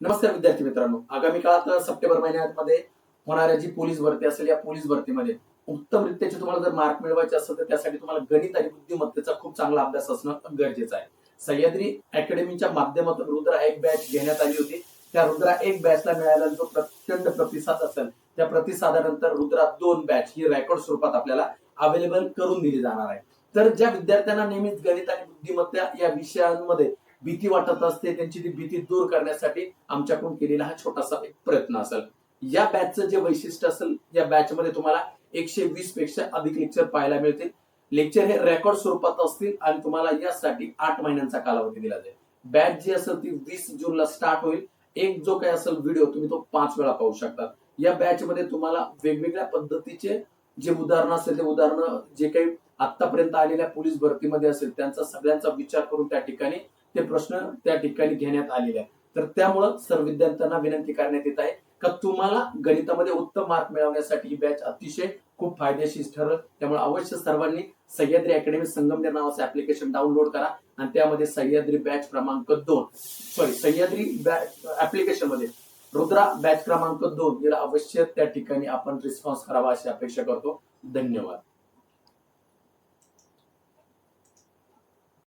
नमस्कार विद्यार्थी मित्रांनो. आगामी काळात सप्टेंबर महिन्यामध्ये होणाऱ्या जी पोलीस भरती असेल या पोलीस भरतीमध्ये उत्तम रित्याचे तुम्हाला जर मार्क मिळवायचे असेल तर त्यासाठी तुम्हाला गणित आणि बुद्धिमत्तेचा खूप चांगला अभ्यास असणं गरजेचं आहे. सह्याद्री अकॅडमीच्या माध्यमातून रुद्रा एक बॅच घेण्यात आली होती. त्या रुद्रा एक बॅचला मिळालेला जो प्रचंड प्रतिसाद असेल त्या प्रतिसादानंतर रुद्रा दोन बॅच ही रेकॉर्ड स्वरूपात आपल्याला अवेलेबल करून दिली जाणार आहे. तर ज्या विद्यार्थ्यांना नेहमीच गणित आणि बुद्धिमत्ता या विषयांमध्ये भीती वाटत असते त्यांची ती भीती दूर करण्यासाठी आमच्याकडून केलेला हा छोटासा एक प्रयत्न असेल. या बॅचचं जे वैशिष्ट्य असेल या बॅच मध्ये तुम्हाला एकशे वीसपेक्षा अधिक लेक्चर पाहायला मिळतील. लेक्चर हे रेकॉर्ड स्वरूपात असतील आणि तुम्हाला यासाठी आठ महिन्यांचा कालावधी दिला जाईल. बॅच जी असेल ती वीस जूनला स्टार्ट होईल. एक जो काही असेल व्हिडिओ तुम्ही तो पाच वेळा पाहू शकता. या बॅच मध्ये तुम्हाला वेगवेगळ्या पद्धतीचे जे उदाहरणं असेल ते उदाहरणं जे काही आतापर्यंत आलेल्या पोलीस भरतीमध्ये असेल त्यांचा सगळ्यांचा विचार करून त्या ठिकाणी ते प्रश्न त्या ठिकाणी घेण्यात आलेले आहेत. तर त्यामुळं सर्व विद्यार्थ्यांना विनंती करण्यात येत आहे का तुम्हाला गणितामध्ये उत्तम मार्क मिळवण्यासाठी ही बॅच अतिशय खूप फायदेशीर ठरल. त्यामुळे अवश्य सर्वांनी सह्याद्री अकॅडमी संगमनेर नावाचं ऍप्लिकेशन डाउनलोड करा आणि त्यामध्ये सह्याद्री बॅच क्रमांक दोन सॉरी सह्याद्री बॅच ऍप्लिकेशनमध्ये रुद्रा बॅच क्रमांक दोन याला अवश्य त्या ठिकाणी आपण रिस्पॉन्स करावा अशी अपेक्षा करतो. धन्यवाद.